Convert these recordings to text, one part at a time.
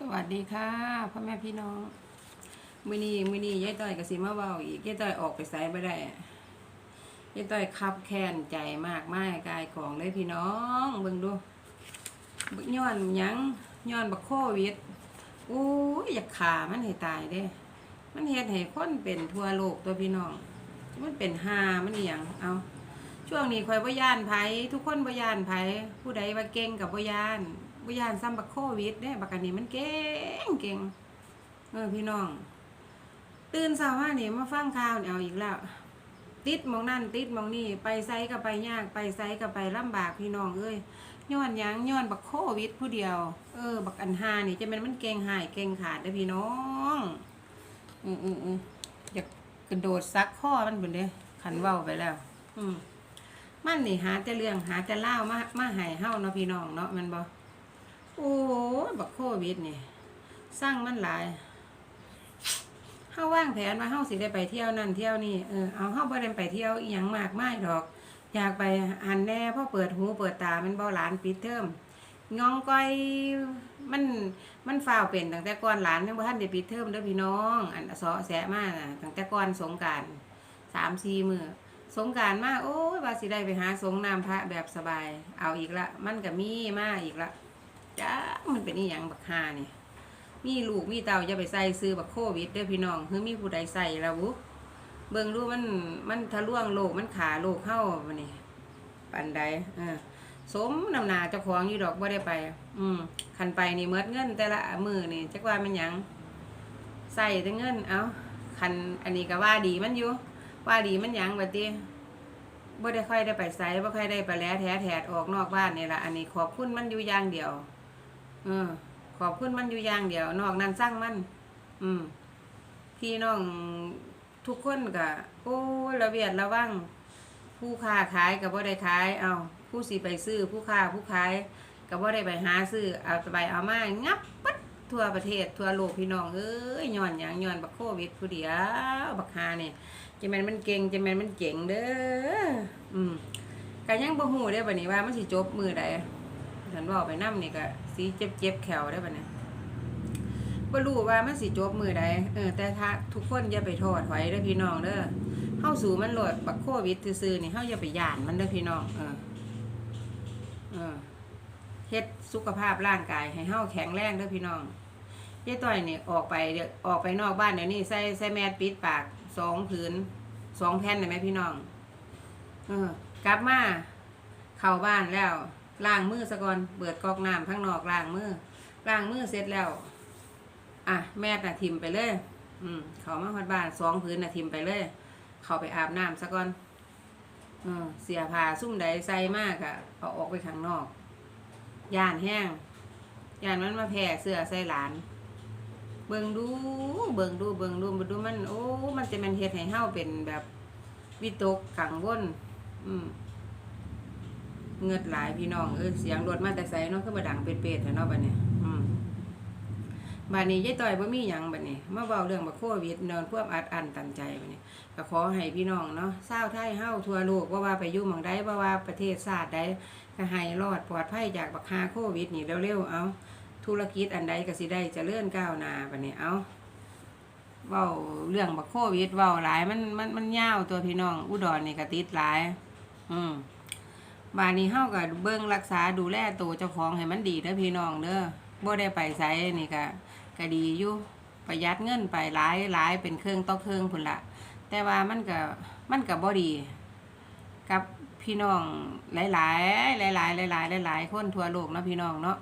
สวัสดีค่ะพ่อแม่พี่น้องมือนี้มือนี้ยายต้อยกับสิมาเบาอีกยายต้อยออกไปไสไม่ได้ยายต้อยคับแค้นใจมากมายกายของเลยพี่น้องเบิ่งดูบึกย้อนยังย้อนบักโควิดอู้ยอยากขามันให้ตายเด้ มันเฮ็ดให้คนเป็นทั่วโลกตัวพี่น้อง มันเป็นหามันอหย่างเอาช่วงนี้คอยบ่ย่านไผทุกคนบ่ย่านไผผู้ใดว่าเก่งกับบ่ย่าน บ่ย่านซ้ำบักโควิดเด้บักอันนี้มันเก่งเก่งเออพี่น้อง ตื่นเช้ามานี่มาฟังข่าวเนี่ยเอาอีกแล้ว ติดมองนั่นติดมองนี่ไปไสก็ไปยากไปไสก็ไปลำบากพี่น้องเอ้ยย้อนยังย้อนบักโควิดผู้เดียว เออ บักอันหานี่จะเป็นมันเก่งหายเก่งขาดเด้พี่น้องอืออืออืออยากกระโดดซักข้อมันบุนเด้ขันเว้าไปแล้ว อืมมันนี่หาแต่เรื่องหาแต่เล่ามามาให้เฮาเนาะพี่น้องเนาะมันบอ้ย บักโควิดนี่สร้างมันหลายเฮาว่างแผนว่าเฮาสิได้ไปเที่ยวนั่นเที่ยวนี่เออเอาเฮาบ่ได้ไปเที่ยวอีหยังมากมายดอก อยากไปหันแน่พราะเปิดหูเปิดตามันบ่หลานปิดเทอมงองก้อยมันมันฟ้าวเป็นตั้งแต่ก่อนหลานยังบ่ทันได้ปิดเทอมเด้อพี่น้อง อันเสาะแสะมากน่ะตั้งแต่ก่อนสงการสานต์3-4มื้อสงการมากโอ้ยว่าสิได้ไปหาสงน้ำพระแบบสบาย เอาอีกละ มันก็มีมากอีกละ จ้ามันเป็นอีหยังบักฮานี่มีลูกมีเต่าอย่าไปใส่ซื้อบักโควิดเด้อพี่น้องคือมีผู้ใดใส่แล้วบุเบิ่งรู้มันมันทะลวงโลกมันขาโลกเข้าบัดนี้ปันใดเออสมนำนาเจ้าของอยู่ดอกบ่ได้ไป อืมคันไปนี่เมิดเงิน แต่ละมือนี่จักว่ามันยังใส่แต่เงิน เอาคันอันนี้ก็ว่าดีมันอยู่ ว่าดีมันยังบัดนี้บ่ได้ค่อยได้ไปไสบ่ค่อยได้ไปแล้แท้แถดออกนอกบ้านนี่ละอันนี้ขอบคุณมันอยู่อย่างเดียว เออ ขอบคุณมันอยู่อย่างเดียวนอกนั้นสร้างมัน อืมพี่น้องทุกคนก็โอ้ระเบียดระวังผู้ค้าขายก็บ่ได้ขาย เอาผู้สิไปซื้อผู้ค้าผู้ขายก็บ่ได้ไปหาซื้อเอาไปเอามางับปัดทั่วประเทศทั่วโลกพี่น้องเอ้ยย้อนหยังย้อนบักโควิดผู้เดียวบักหาเนี่ยจะแมนมันเก่งจะแมนมันเจ๋งเด้ออืมก็ยังบ่ฮู้ได้บัดนี้ว่ามันสิจบมือใด ฉันเว้าไปนํนี่ก็สิเจ็บเจ็บแขวได้อบัดนี้บ่รู้ว่ามันสิจบมือใดเออแต่ถ้าทุกคนอย่าไปโทษไว้เด้อพี่น้องเด้อเฮาสู่มันโหลดบักโควิดซื่อๆนี่เฮาอย่าไปย่านมันเด้อพี่น้องเออเออเฮ็ดสุขภาพร่างกายให้เฮาแข็งแรงเด้อพี่น้องยายต้อยนี่ออกไปเดี๋ยวออกไปนอกบ้านเดี๋ยวนี้ใส่ใส่แมสปิดปากสองผืนสองแผ่นได้ไหมพี่น้อง เออกลับมาเข้าบ้านแล้ว ล้างมือซะก่อนเปิดกอกน้ำข้างนอกล้างมือล้างมือเสร็จแล้ว อะ แม่น่ะทิมไปเลย อืม เขามาฮอดบ้านสองผืนน่ะทิมไปเลย เขาไปอาบน้ำซะก่อนเออเสียผ้าซุ่มใดใส่มากอะเอาออกไปข้างนอกย่านแห้งย่านมันมาแผ่เสื้อใส่หลาน เบิ่งดู เบิ่งดูเบิ่งดูเบิ่งดูมัน โอ้ มันจะแมันเฮ็ดให้เฮาเป็นแบบวิตกกังวลอืม เงือดหลายพี่น้องเออเสียงรถมาแต่ไสเนาะคือมาดังเป็ดๆแท้เนาะบัดนี้อืมบัดนี้ยายต้อยบ่มีหยังบัดนี้มาเว้าเรื่องบักโควิดเนอนความอัดอันตันใจบัดนี้ก็ขอให้พี่น้องเนาะชาไทยเฮาทั่วโลกว่าว่าไปอยู่หม่องใดว่าว่าประเทศชาติใดก็ให้รอดปลอดภัยจากบักฮาโควิดนี่เร็วๆเอาธุรกิจอันใดก็สิได้จะเจริญก้าวหน้าบัดนี้เอาเว้าเรื่องบักโควิดเว้าหลายมันมันมันยาวตัวพี่น้องอุดรนี่ก็ติดหลาย อืม บานนี้เฮาก็เบิ่งรักษาดูแลตัวเจ้าของให้มันดีเด้อพี่น้องเด้อบ่ได้ไปไสนี่ก็ก็ดีอยู่ประหยัดเงินไปหลายหลายเป็นเครื่องต่อเครื่องพุ่นละแต่ว่ามันก็มันก็บ่ดี กับพี่น้องหลายๆหลายๆหลายๆหลายๆคนทั่วโลกเนาะพี่น้องเนาะ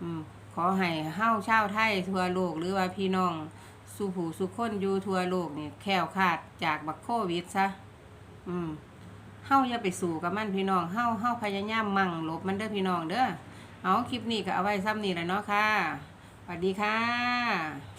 อืมขอให้เฮาเช่าไทยทั่วโลกหรือว่าพี่น้องสู่ผู้สุคนอยู่ทั่วโลกนี่แคล้วคาดจากบักโควิดซะอืม เฮาอย่าไปสู่กับมันพี่น้องเฮาเฮาพยายามมั่งลบมันเด้อพี่น้องเด้อเอาคลิปนี้ก็เอาไว้ซ้ำนี่แหละเนาะค่ะสวัสดีค่ะ